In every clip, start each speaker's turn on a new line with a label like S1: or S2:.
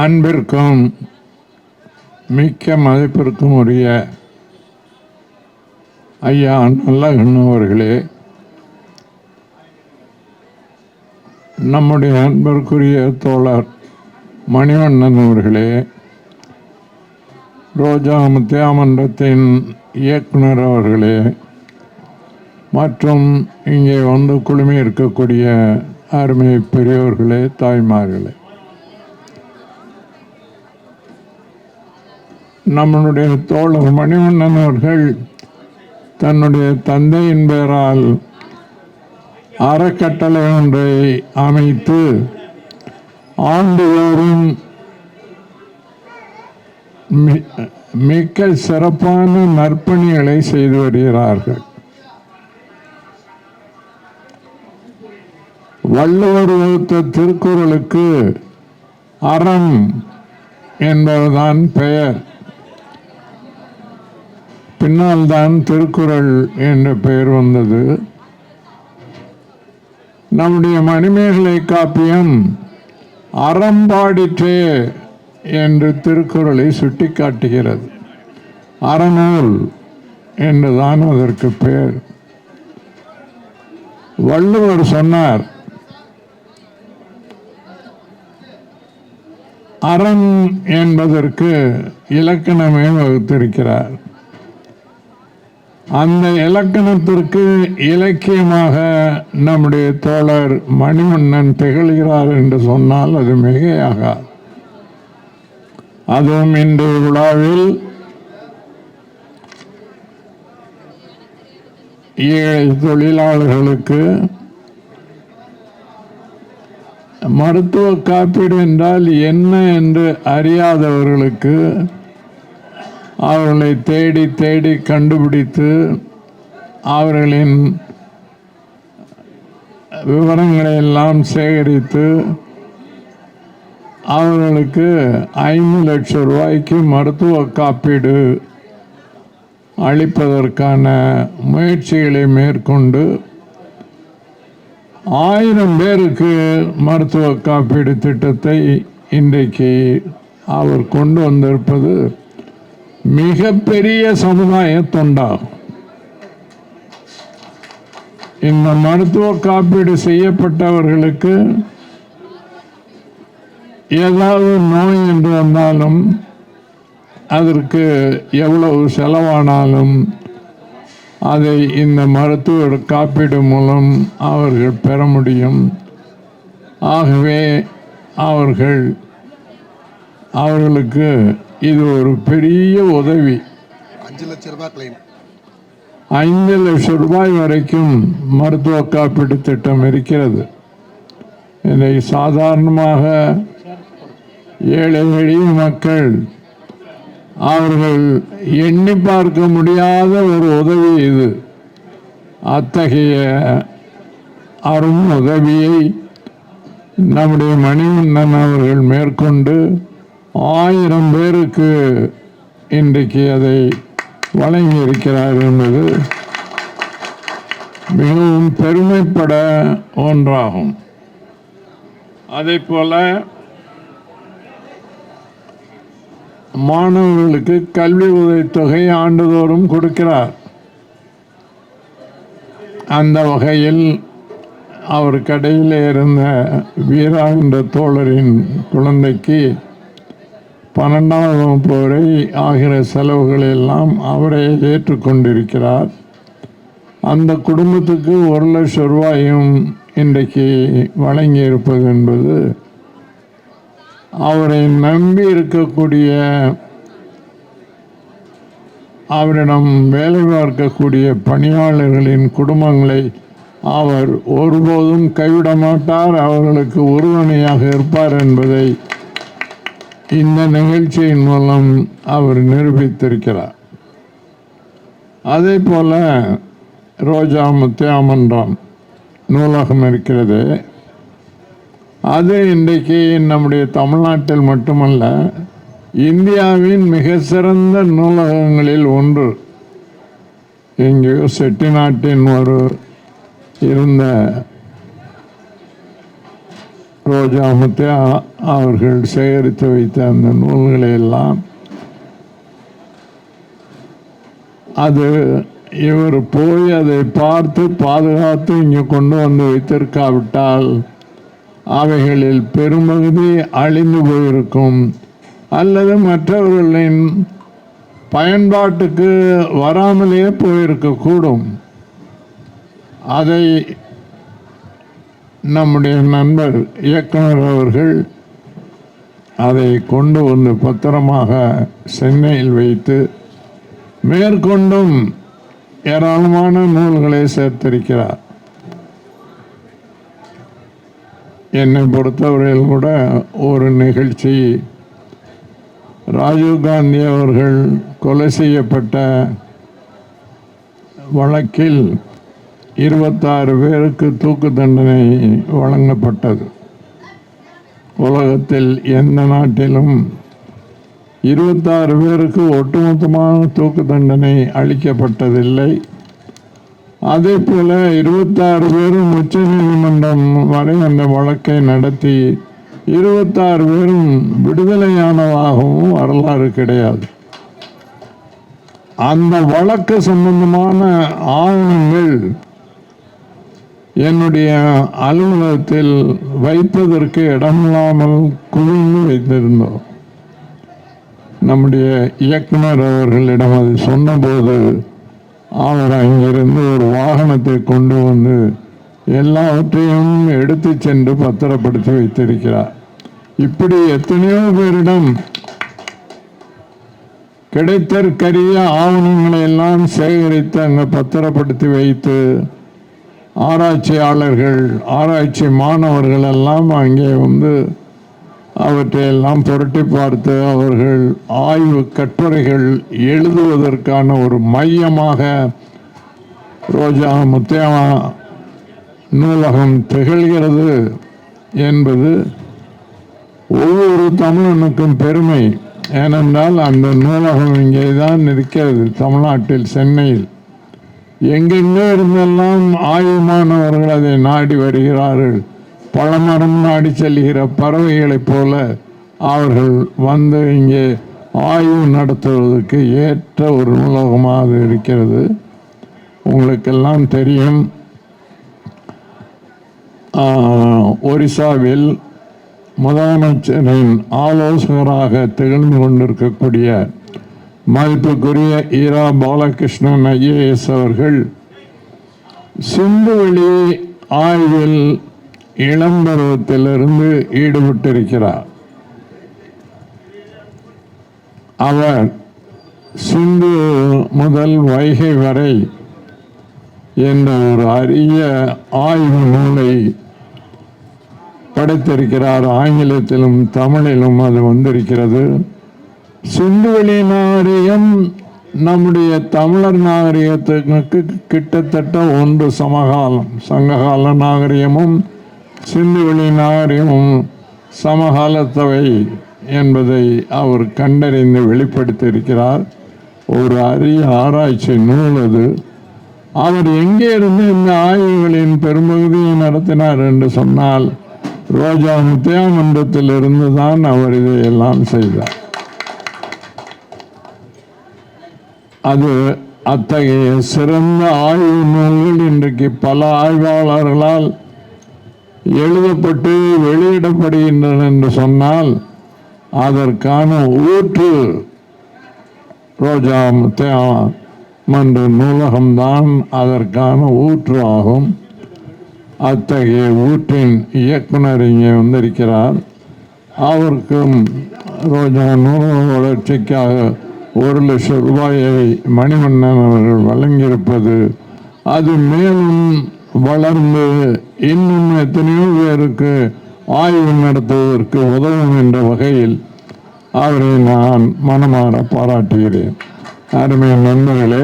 S1: அன்பிற்கும் மிக்க மதிப்பிற்கும் உரிய ஐயா நல்ல அவர்களே நம்முடைய அன்பிற்குரிய தோழர் மணிவண்ணன் அவர்களே ரோஜா முத்தியாமன்றத்தின் இயக்குனர் அவர்களே மற்றும் இங்கே வந்து குழுமி இருக்கக்கூடிய அருமை பெரியவர்களே தாய்மார்களே. நம்மளுடைய தோழர் மணிவண்ணன் அவர்கள் தன்னுடைய தந்தையின் பெயரால் அறக்கட்டளை ஒன்றை அமைத்து ஆண்டுதோறும் மிக்க சிறப்பான நற்பணிகளை செய்து வருகிறார்கள். வள்ளுவர் வகுத்த திருக்குறளுக்கு அறம் என்பதுதான் பெயர். பின்னால் தான் திருக்குறள் என்ற பெயர் வந்தது. நம்முடைய மணிமேகலை காப்பியம் அறம்பாடிற்றே என்று திருக்குறளை சுட்டிக்காட்டுகிறது. அறநூல் என்றுதான் அதற்கு பெயர். வள்ளுவர் சொன்னார் அறம் என்பதற்கு இலக்கணமே வகுத்திருக்கிறார். அந்த இலக்கணத்திற்கு இலக்கியமாக நம்முடைய தோழர் மணிமன்னன் திகழ்கிறார் என்று சொன்னால் அது மிகையாகாது. அதுவும் இன்று விழாவில் ஏழை தொழிலாளர்களுக்கு மருத்துவ காப்பீடு என்றால் என்ன என்று அறியாதவர்களுக்கு அவர்களை தேடி தேடி கண்டுபிடித்து அவர்களின் விவரங்களை எல்லாம் சேகரித்து அவர்களுக்கு ஐந்து லட்சம் ரூபாய்க்கு மருத்துவ காப்பீடு அளிப்பதற்கான முயற்சிகளை மேற்கொண்டு ஆயிரம் பேருக்கு மருத்துவ காப்பீடு திட்டத்தை இன்றைக்கு அவர் கொண்டு வந்திருப்பது மிகப்பெரிய சமுதாய தொண்டாகும் இந்த மருத்துவ காப்பீடு செய்யப்பட்டவர்களுக்கு ஏதாவது நோய் என்று வந்தாலும் அதற்கு எவ்வளவு செலவானாலும் அதை இந்த மருத்துவ காப்பீடு மூலம் அவர்கள் பெற முடியும். ஆகவே அவர்கள் அவர்களுக்கு இது ஒரு பெரிய உதவி.
S2: அஞ்சு லட்சம் ரூபாய் கிளைம்
S1: ஐந்து லட்சம் ரூபாய் வரைக்கும் மருத்துவ காப்பீடு திட்டம் இருக்கிறது. இதை சாதாரணமாக ஏழை எளிய மக்கள் அவர்கள் எண்ணி பார்க்க முடியாத ஒரு உதவி இது. அத்தகைய அரும் உதவியை நம்முடைய மணிவண்ணன் அவர்கள் மேற்கொண்டு ஆயிரம் பேருக்கு இன்றைக்கு அதை வழங்கி இருக்கிறார் என்பது மிகவும் பெருமைப்பட ஒன்றாகும். அதே போல மாணவர்களுக்கு கல்வி உதவித்தொகை ஆண்டுதோறும் கொடுக்கிறார். அந்த வகையில் அவர் கடையில் இருந்த வீரா என்ற தோழரின் குழந்தைக்கு பன்னெண்டாம் வகுப்பு வரை ஆகிற செலவுகளெல்லாம் அவரே ஏற்றுக்கொண்டிருக்கிறார் அந்த குடும்பத்துக்கு ஒரு லட்சம் ரூபாயும் இன்றைக்கு வழங்கி இருப்பது என்பது அவரை நம்பி இருக்கக்கூடிய அவரிடம் வேலை பார்க்கக்கூடிய பணியாளர்களின் குடும்பங்களை அவர் ஒருபோதும் கைவிட மாட்டார். அவர்களுக்கு உறுதுணையாக இருப்பார் என்பதை இந்த நிகழ்ச்சியின் மூலம் அவர் நிரூபித்திருக்கிறார். அதே போல் ரோஜா முத்தியாமன்றம் நூலகம் இருக்கிறது. அது இன்றைக்கு நம்முடைய தமிழ்நாட்டில் மட்டுமல்ல இந்தியாவின் மிக சிறந்த நூலகங்களில் ஒன்று. எங்கேயோ செட்டிநாட்டின் ஒரு இருந்த ரோஜா முத்தையா அவர்கள் சேகரித்து வைத்த அந்த நூல்களை எல்லாம் அது இவர் போய் அதை பார்த்து பாதுகாத்து இங்கே கொண்டு வந்து வைத்திருக்காவிட்டால் அவைகளில் பெரும்பகுதி அழிந்து போயிருக்கும். அல்லது மற்றவர்களின் பயன்பாட்டுக்கு வராமலே போயிருக்கக்கூடும். அதை நம்முடைய நண்பர் இயக்குனர் அவர்கள் அதை கொண்டு வந்து பத்திரமாக சென்னையில் வைத்து மேற்கொண்டும் ஏராளமான நூல்களை சேர்த்திருக்கிறார். என்னை பொறுத்தவரையில் கூட ஒரு நிகழ்ச்சி ராஜீவ்காந்தி அவர்கள் கொலை செய்யப்பட்ட வழக்கில் இருபத்தாறு பேருக்கு தூக்கு தண்டனை வழங்கப்பட்டது. உலகத்தில் எந்த நாட்டிலும் இருபத்தாறு பேருக்கு ஒட்டுமொத்தமாக தூக்கு தண்டனை அளிக்கப்பட்டதில்லை. அதே போல இருபத்தாறு பேரும் உச்ச நீதிமன்றம் வரை அந்த வழக்கை நடத்தி இருபத்தாறு பேரும் விடுதலையானதாகவும் வரலாறு கிடையாது. அந்த வழக்கு சம்பந்தமான ஆவணங்கள் என்னுடைய அலுவலகத்தில் வைப்பதற்கு இடமில்லாமல் குவிந்து வைத்திருந்தோம். நம்முடைய இயக்குனர் அவர்களிடம் அது சொன்னபோது அவர் அங்கிருந்து ஒரு வாகனத்தை கொண்டு வந்து எல்லாவற்றையும் எடுத்து சென்று பத்திரப்படுத்தி வைத்திருக்கிறார். இப்படி எத்தனையோ பேரிடம் கிடைத்தற்கரிய ஆவணங்களை எல்லாம் சேகரித்து அங்கே பத்திரப்படுத்தி வைத்து ஆராய்ச்சியாளர்கள் ஆராய்ச்சி மாணவர்கள் எல்லாம் அங்கே வந்து அவற்றையெல்லாம் புரட்டி பார்த்து அவர்கள் ஆய்வு கட்டுரைகள் எழுதுவதற்கான ஒரு மையமாக ரோஜா முத்தியமா நூலகம் திகழ்கிறது என்பது ஒவ்வொரு தமிழனுக்கும் பெருமை. ஏனென்றால் அந்த நூலகம் இங்கே தான் இருக்கிறது தமிழ்நாட்டில் சென்னையில். எங்கெங்கே இருந்தெல்லாம் ஆயுமானவர்கள் அதை நாடி வருகிறார்கள். பழமரம் நாடி செல்கிற பறவைகளைப் போல அவர்கள் வந்து இங்கே ஆய்வு நடத்துவதற்கு ஏற்ற ஒரு நூலகமாக இருக்கிறது. உங்களுக்கெல்லாம் தெரியும் ஒரிசாவில் முதலமைச்சரின் ஆலோசகராக திகழ்ந்து கொண்டிருக்கக்கூடிய மதிப்புக்குரிய ஈரா பாலகிருஷ்ணன் ஐஏஎஸ் அவர்கள் சிந்துவெளி ஆய்வில் இளம் பருவத்திலிருந்து ஈடுபட்டிருக்கிறார். அவர் சிந்து முதல் வைகை வரை என்ற ஒரு அரிய ஆய்வு நூலை படைத்திருக்கிறார். ஆங்கிலத்திலும் தமிழிலும் அது வந்திருக்கிறது. சிந்துவெளி நாகரிகம் நம்முடைய தமிழர் நாகரிகத்துக்கு கிட்டத்தட்ட ஒன்று சமகாலம். சங்ககால நாகரிகமும் சிந்துவெளி நாகரிகமும் சமகாலத்தவை என்பதை அவர் கண்டறிந்து வெளிப்படுத்தியிருக்கிறார். ஒரு அரிய ஆராய்ச்சி நூல் அது. அவர் எங்கே இருந்து இந்த ஆய்வுகளின் பெரும்பகுதியை நடத்தினார் என்று சொன்னால் ரோஜா முத்தியாமன்றத்திலிருந்து தான் அவர் இதையெல்லாம் செய்தார். அது அத்தகைய சிறந்த ஆய்வு நூல்கள் இன்றைக்கு பல ஆய்வாளர்களால் எழுதப்பட்டு வெளியிடப்படுகின்றன என்று சொன்னால் அதற்கான ஊற்று ரோஜா முத்தையா மன்ற நூலகம்தான் அதற்கான ஊற்று ஆகும். அத்தகைய ஊற்றின் இயக்குனர் இங்கே வந்திருக்கிறார். அவருக்கும் ரோஜா நூலக வளர்ச்சிக்காக ஒரு லட்சம் ரூபாயை மணிவண்ணன் அவர்கள் வழங்கியிருப்பது அது மேலும் வளர்ந்து இன்னும் எத்தனையோ பேருக்கு ஆய்வு நடத்துவதற்கு உதவும் என்ற வகையில் அவரை நான் மனமாற பாராட்டுகிறேன். அருமை நண்பர்களே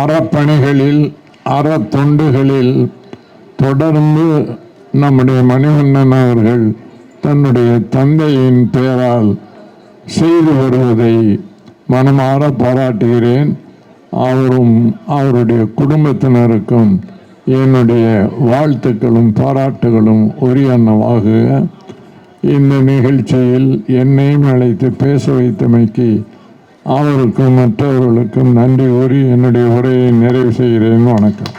S1: அறப்பணிகளில் அறத்தொண்டுகளில் தொடர்ந்து நம்முடைய மணிவண்ணன் அவர்கள் தன்னுடைய தந்தையின் பெயரால் செய்து வருவதை மனமாற பாராட்டுகிறேன். அவரும் அவருடைய குடும்பத்தினருக்கும் என்னுடைய வாழ்த்துக்களும் பாராட்டுகளும் உரியனவாக இந்த நிகழ்ச்சியில் என்னையும் அழைத்து பேச வைத்தமைக்கு அவருக்கும் மற்றவர்களுக்கும் நன்றி கூறி என்னுடைய உரையை நிறைவு செய்கிறேன். வணக்கம்.